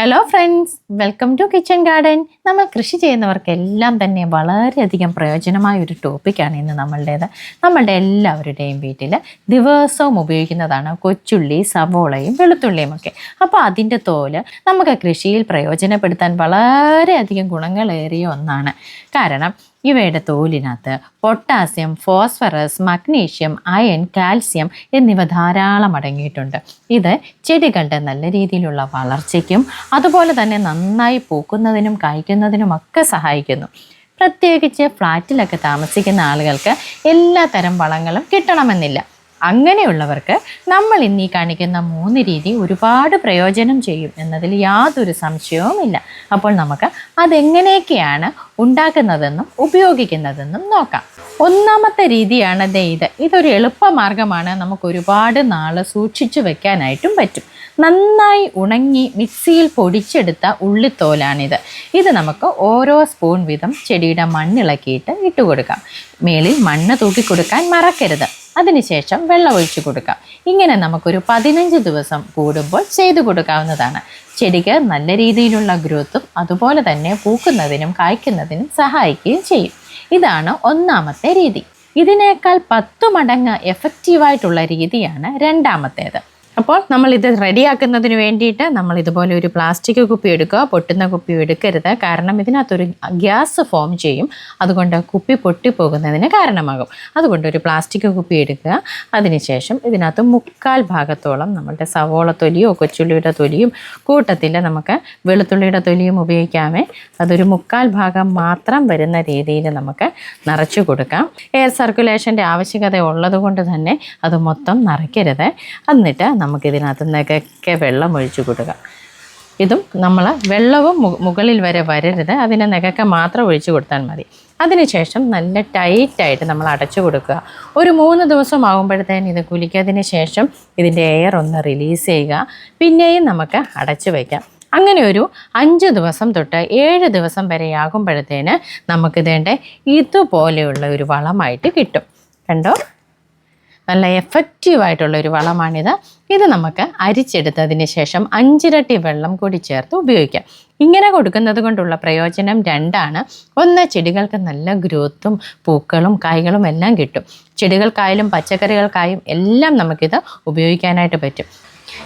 Hello friends welcome to kitchen garden നമ്മൾ കൃഷി ചെയ്യുന്നവർക്കെല്ലാം തന്നെ വളരെയധികം പ്രയോജനമായ ഒരു ടോപ്പിക്കാണ് ഇന്ന് നമ്മളുടേത്. നമ്മളുടെ എല്ലാവരുടെയും വീട്ടിൽ ദിവസവും ഉപയോഗിക്കുന്നതാണ് കൊച്ചുള്ളി സവോളയും വെളുത്തുള്ളിയും ഒക്കെ. അപ്പോൾ അതിന്റെ തോൽ നമുക്ക് കൃഷിയിൽ പ്രയോജനപ്പെടുത്താൻ വളരെയധികം ഗുണങ്ങളേറിയ ഒന്നാണ്. കാരണം ഇവയുടെ തോലിനകത്ത് potassium phosphorus magnesium iron calcium എന്നിവ ധാരാളം അടങ്ങിയിട്ടുണ്ട്. ഇത് ചെടികളുടെ നല്ല രീതിയിലുള്ള വളർച്ചയ്ക്കും അതുപോലെ തന്നെ നന്നായി പൂക്കുന്നതിനും കായ്ക്കുന്നതിനും ഒക്കെ സഹായിക്കുന്നു. പ്രത്യേകിച്ച് ഫ്ലാറ്റിലൊക്കെ താമസിക്കുന്ന ആളുകൾക്ക് എല്ലാ തരം വളങ്ങളും കിട്ടണമെന്നില്ല. അങ്ങനെയുള്ളവർക്ക് നമ്മൾ ഇന്നീ കാണിക്കുന്ന മൂന്ന് രീതി ഒരുപാട് പ്രയോജനം ചെയ്യും എന്നതിൽ യാതൊരു സംശയവുമില്ല അപ്പോൾ നമുക്ക് അതെങ്ങനെയൊക്കെയാണ് ഉണ്ടാക്കുന്നതെന്നും ഉപയോഗിക്കുന്നതെന്നും നോക്കാം. ഒന്നാമത്തെ രീതിയാണ് ഇത്. ഇതൊരു എളുപ്പമാർഗമാണ് നമുക്ക് ഒരുപാട് നാൾ സൂക്ഷിച്ചു വെക്കാനായിട്ടും പറ്റും. നന്നായി ഉണങ്ങി മിക്സിയിൽ പൊടിച്ചെടുത്ത ഉള്ളിത്തോലാണിത്. ഇത് നമുക്ക് ഓരോ സ്പൂൺ വീതം ചെടിയുടെ മണ്ണിളക്കിയിട്ട് ഇട്ട് കൊടുക്കാം മേളിൽ മണ്ണ് തൂക്കി കൊടുക്കാൻ മറക്കരുത്. അതിനുശേഷം വെള്ളം ഒഴിച്ചു കൊടുക്കാം. ഇങ്ങനെ നമുക്കൊരു പതിനഞ്ച് ദിവസം കൂടുമ്പോൾ ചെയ്തു കൊടുക്കാവുന്നതാണ്. ചെടിക്ക് നല്ല രീതിയിലുള്ള ഗ്രോത്തും അതുപോലെ തന്നെ പൂക്കുന്നതിനും കായ്ക്കുന്നതിനും സഹായിക്കുകയും ചെയ്യും. ഇതാണ് ഒന്നാമത്തെ രീതി. ഇതിനേക്കാൾ പത്തു മടങ്ങ് എഫക്റ്റീവായിട്ടുള്ള രീതിയാണ് രണ്ടാമത്തേത്. അപ്പോൾ നമ്മൾ ഇത് റെഡിയാക്കുന്നതിന് വേണ്ടിയിട്ട് നമ്മൾ ഇതുപോലെ ഒരു പ്ലാസ്റ്റിക് കുപ്പി എടുക്കുക. പൊട്ടുന്ന കുപ്പി എടുക്കരുത്. കാരണം ഇതിനകത്തൊരു ഗ്യാസ് ഫോം ചെയ്യും. അതുകൊണ്ട് കുപ്പി പൊട്ടിപ്പോകുന്നതിന് കാരണമാകും. അതുകൊണ്ട് ഒരു പ്ലാസ്റ്റിക് കുപ്പി എടുക്കുക. അതിനുശേഷം ഇതിനകത്ത് മുക്കാൽ ഭാഗത്തോളം നമ്മളുടെ സവോള തൊലിയോ കൊച്ചുള്ളിയുടെ തൊലിയും കൂട്ടത്തിൽ നമുക്ക് വെളുത്തുള്ളിയുടെ തൊലിയും ഉപയോഗിക്കാമേ. അതൊരു മുക്കാൽ ഭാഗം മാത്രം വരുന്ന രീതിയിൽ നമുക്ക് നിറച്ചു കൊടുക്കാം. എയർ സർക്കുലേഷന്റെ ആവശ്യകത ഉള്ളത് കൊണ്ട് തന്നെ അത് മൊത്തം നിറയ്ക്കരുത്. എന്നിട്ട് നമുക്കിതിനകത്ത് നിന്നൊക്കെ വെള്ളം ഒഴിച്ചു കൊടുക്കുക ഇതും നമ്മൾ വെള്ളവും മുകളിൽ വരെ വരരുത്. അതിനെ നികക്ക മാത്രം ഒഴിച്ചു കൊടുത്താൽ മതി. അതിനുശേഷം നല്ല ടൈറ്റായിട്ട് നമ്മൾ അടച്ചു കൊടുക്കുക. ഒരു മൂന്ന് ദിവസം ആകുമ്പോഴത്തേന് ഇത് കുലിക്കതിന് ശേഷം ഇതിന്റെ എയർ ഒന്ന് റിലീസ് ചെയ്യുക. പിന്നെയും നമുക്ക് അടച്ചു വയ്ക്കാം. അങ്ങനെ ഒരു അഞ്ച് ദിവസം തൊട്ട് ഏഴ് ദിവസം വരെ ആകുമ്പോഴത്തേന് നമുക്കിതേണ്ട ഇതുപോലെയുള്ള ഒരു വളമായിട്ട് കിട്ടും. കണ്ടോ? നല്ല എഫക്റ്റീവ് ആയിട്ടുള്ള ഒരു വളമാണിത്. ഇത് നമുക്ക് അരിച്ചെടുത്തതിന് ശേഷം അഞ്ചിരട്ടി വെള്ളം കൂടി ചേർത്ത് ഉപയോഗിക്കാം. ഇങ്ങനെ കൊടുക്കുന്നത് കൊണ്ടുള്ള പ്രയോജനം രണ്ടാണ്. ഒന്ന് ചെടികൾക്ക് നല്ല ഗ്രോത്തും പൂക്കളും കായ്കളും എല്ലാം കിട്ടും. ചെടികൾക്കായാലും പച്ചക്കറികൾക്കായും എല്ലാം നമുക്കിത് ഉപയോഗിക്കാനായിട്ട് പറ്റും.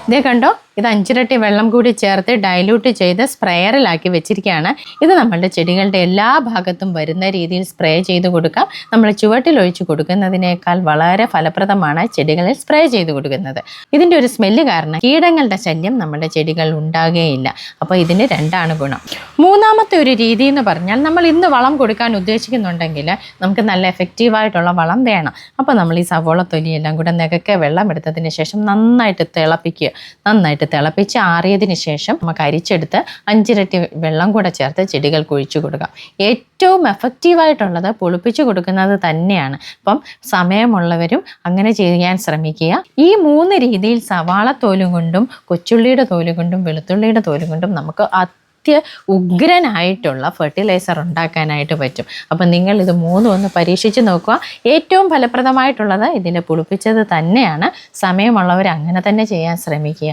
ഇതേ കണ്ടോ? ഇത് അഞ്ചിരട്ടി വെള്ളം കൂടി ചേർത്ത് ഡൈല്യൂട്ട് ചെയ്ത് സ്പ്രെയറിലാക്കി വെച്ചിരിക്കുകയാണ്. ഇത് നമ്മളുടെ ചെടികളുടെ എല്ലാ ഭാഗത്തും വരുന്ന രീതിയിൽ സ്പ്രേ ചെയ്ത് കൊടുക്കാം നമ്മൾ ചുവട്ടിൽ ഒഴിച്ച് കൊടുക്കുന്നതിനേക്കാൾ വളരെ ഫലപ്രദമാണ് ചെടികളിൽ സ്പ്രേ ചെയ്ത് കൊടുക്കുന്നത്. ഇതിന്റെ ഒരു സ്മെല്ല് കാരണം കീടങ്ങളുടെ ശല്യം നമ്മുടെ ചെടികൾ ഉണ്ടാകുകയില്ല. അപ്പോൾ ഇതിന് രണ്ടാണ് ഗുണം. മൂന്നാമത്തെ ഒരു രീതി എന്ന് പറഞ്ഞാൽ നമ്മൾ ഇന്ന് വളം കൊടുക്കാൻ ഉദ്ദേശിക്കുന്നുണ്ടെങ്കിൽ നമുക്ക് നല്ല എഫക്റ്റീവായിട്ടുള്ള വളം വേണം. അപ്പോൾ നമ്മൾ ഈ സവോള തൊലിയെല്ലാം കൂടെ നികക്കെ വെള്ളം എടുത്തതിന് ശേഷം നന്നായിട്ട് തിളപ്പിക്കുക. നന്നായിട്ട് തിളപ്പിച്ച് ആറിയതിന് ശേഷം നമുക്ക് അരിച്ചെടുത്ത് അഞ്ചിരട്ടി വെള്ളം കൂടെ ചേർത്ത് ചെടികൾക്ക് ഒഴിച്ചു കൊടുക്കാം. ഏറ്റവും എഫക്റ്റീവായിട്ടുള്ളത് പൊളിപ്പിച്ച് കൊടുക്കുന്നത് തന്നെയാണ്. അപ്പം സമയമുള്ളവരും അങ്ങനെ ചെയ്യാൻ ശ്രമിക്കുക. ഈ മൂന്ന് രീതിയിൽ സവാള തോലും കൊണ്ടും കൊച്ചുള്ളിയുടെ തോലും കൊണ്ടും വെളുത്തുള്ളിയുടെ തോലും കൊണ്ടും നമുക്ക് അത്യ ഉഗ്രനായിട്ടുള്ള ഫെർട്ടിലൈസർ ഉണ്ടാക്കാനായിട്ട് പറ്റും. അപ്പം നിങ്ങൾ ഇത് മൂന്നും ഒന്ന് പരീക്ഷിച്ച് നോക്കുക. ഏറ്റവും ഫലപ്രദമായിട്ടുള്ളത് ഇതിന്റെ പുളിപ്പിച്ചത് തന്നെയാണ്. സമയമുള്ളവർ അങ്ങനെ തന്നെ ചെയ്യാൻ ശ്രമിക്കുക.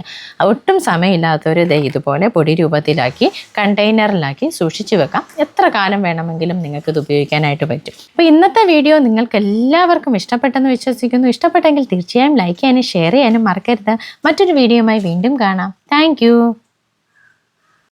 ഒട്ടും സമയമില്ലാത്തവർ ദേ ഇതുപോലെ പൊടി രൂപത്തിലാക്കി കണ്ടെയ്നറിലാക്കി സൂക്ഷിച്ചു വെക്കാം. എത്ര കാലം വേണമെങ്കിലും നിങ്ങൾക്ക് ഇത് ഉപയോഗിക്കാനായിട്ട് പറ്റും. അപ്പോൾ ഇന്നത്തെ വീഡിയോ നിങ്ങൾക്ക് എല്ലാവർക്കും ഇഷ്ടപ്പെട്ടെന്ന് വിശ്വസിക്കുന്നു. ഇഷ്ടപ്പെട്ടെങ്കിൽ തീർച്ചയായും ലൈക്ക് ചെയ്യാനും ഷെയർ ചെയ്യാനും മറക്കരുത്. മറ്റൊരു വീഡിയോയുമായി വീണ്ടും കാണാം. താങ്ക്